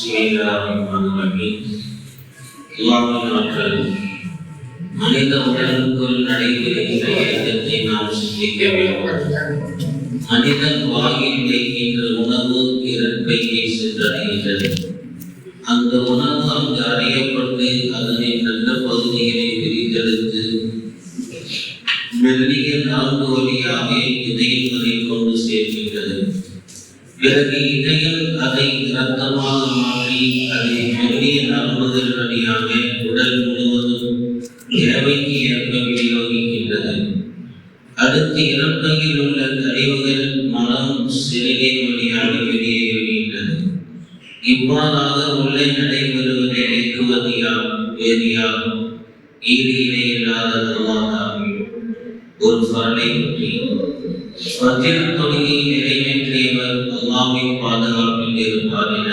بسم الله الرحمن الرحيم அல்லாஹ்வின் ஆற்றல் மனித உடலுக்குள் நடைபெறுகின்ற இயக்கத்தை நாம் சிந்திக்க வேண்டும் மனிதன் வாயில் வைக்கின்ற உணவு இறப்பையை சென்றடைகின்றது அந்த உணவு அங்கு அறியப்பட்டு அதனை நல்ல பகுதிகளை பிரித்தெடுத்து மெல்லிய நான்கு வழியாக இதயம் வரை கொண்டு சேர்க்கின்றது பிறகு இதயம் அதை இரத்தமாக மாற்றி அதை மெல்லிய நரம்புகள் வழியாக உடல் முழுவதும் தேவைக்கு ஏற்ப விநியோகிக்கின்றது. அடுத்து இறப்பையில் உள்ள கழிவுகள் மலம் சிறுநீர் வழியாக இவ்வாறாக உள்ளே நடைபெறுவதை இயக்குவது யார் வேறு ஒரு சொல்லை பற்றி ஃபஜ்ர் தொழுகையை நிறைவேற்றியவர் அல்லாவின் பாதுகாப்பில் இருப்பார் என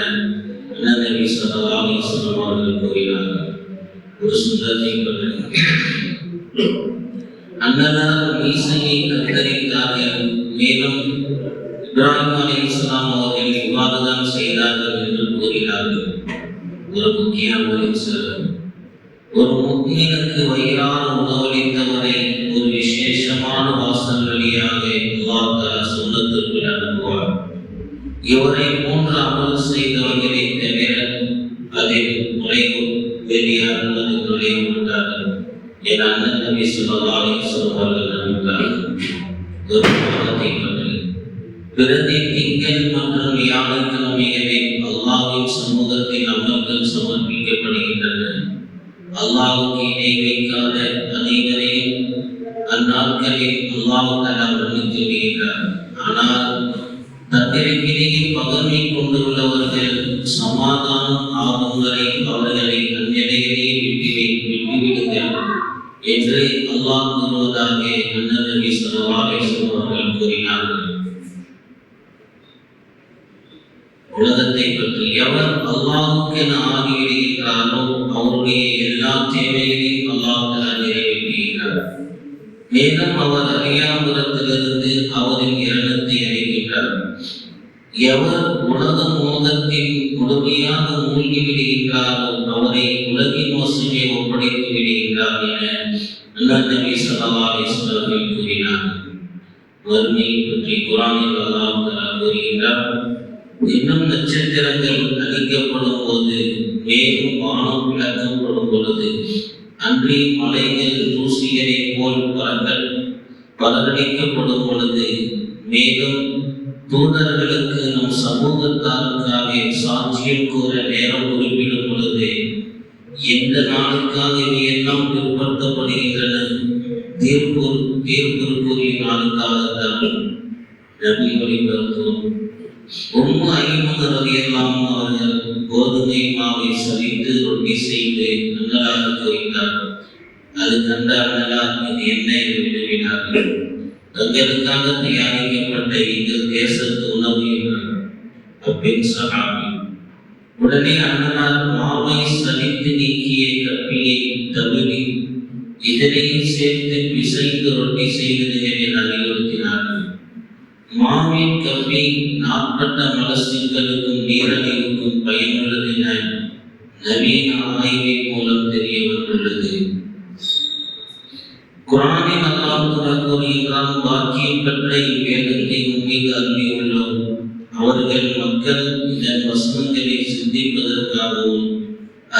நபி ஸல்லல்லாஹு அலைஹி வஸல்லம் அவர்கள் கூறினார்கள் ஒரு சுந்தரத்தை பற்றி அன்னதார் மீசையை கத்தரித்தார்கள் மேலும் இப்ராஹிம் அலி இஸ்லாம் அவர்கள் இவ்வாறுதான் செய்தார்கள் என்று கூறினார்கள் ஒரு முக்கியமான சிலர் ஒரு முக்மீனுக்கு வயிறான உணவளித்தவரை ஒரு விசேஷமான வாசல் வழியாக அல்லாஹ் தஆலா அனுப்புவார். இவரை போன்ற அமல் செய்தவர்களை தவிர அதில் நுழைவு வெளியாக அல்லது நுழைய மாட்டார்கள் என் அண்ணன் நபி ஸல்லல்லாஹு சொல்வார்கள் வஸல்லம் ஒரு மாதத்தை பற்றி. பிரதி திங்கள் மற்றும் வியாழக்கிழமைகளை அல்லாவின் சமூகத்தில் அமல் அல்லாவுக்கு இணை வைக்காத அனைவரையும் அந்நாட்களில் அல்லாஹ் தலா மன்னித்து விடுகிறார். ஆனால் தத்திரக்கிடையே பகமை கொண்டுள்ளவர்கள் சமாதானம் ஆகும் வரை அவர்களை அந்நிலையிலேயே விட்டு விட்டுவிடுங்கள் என்று அல்லாஹ் கூறுவதாக அண்ணன் நபி ஸல்லல்லாஹு அவர்கள் கூறினார்கள். உலகத்தை பற்றி எவர் அல்லாஹுக்கு என ஆகி அவருடைய எல்லா தேவைகளையும் அல்லாஹ் நிறைவேற்றுகிறார் மேலும் அவர் அறியாபுரத்திலிருந்து அவரின் இரணத்தை அளிக்கின்றார் எவர் உலக மோகத்தில் முழுமையாக மூழ்கி விடுகின்றாரோ அவரை உலகின் மோசமே ஒப்படைத்து விடுகின்றார் என அண்ணன் நபி ஸல்லல்லாஹு அலைஹி கூறினார் வறுமையை பற்றி குரானில் அல்லாஹ் கூறுகின்றார். இன்னும் நட்சத்திரங்கள் அழிக்கப்படும் போது மேலும் வானம் விளக்கப்படும் பொழுது அன்றி மலைகள் தூசிகளை போல் பறங்கள் பலரடிக்கப்படும் பொழுது மேலும் தூதர்களுக்கு நம் சமூகத்தாருக்காக சாட்சியம் கூற நேரம் குறிப்பிடும் பொழுது எந்த நாளுக்காக இவையெல்லாம் பிற்படுத்தப்படுகின்றன? தீர்ப்பு கூறிய நாளுக்காகத்தான் நபி வழிபடுத்துவோம் உம்மு ஐமன் ரலியல்லாஹு அவர்கள் கோதுமை மாவை சரித்து ரொட்டி செய்து நன்னலாக குறித்தார் அது கண்ட அண்ணலார் இது என்ன என்று வினவினார்கள். தங்களுக்காக தயாரிக்கப்பட்ட எங்கள் தேசத்து உணவு என்றார் அப்பெண் உடனே அண்ணனார் மாவை சலித்து நீக்கிய கப்பியை தவிர இதனையும் சேர்த்து பிசைந்து ரொட்டி செய்து என மாவின் கம்பி நாட்பட்ட மலசிங்களுக்கும் நீரழிவுக்கும் பயனுள்ளது என நவீன ஆய்வின் மூலம் தெரிய வந்துள்ளது குரானில் அல்லாஹ் தஆலா கூறுகிறான் பாக்கியம் பெற்ற இவ்வேதத்தை உங்களுக்கு அருளியுள்ளோம். அவர்கள் மக்கள் இதன் வசனங்களை சிந்திப்பதற்காகவும்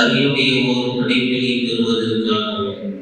அறிவுடைய ஒரு படிப்பினை பெறுவதற்காகவும்.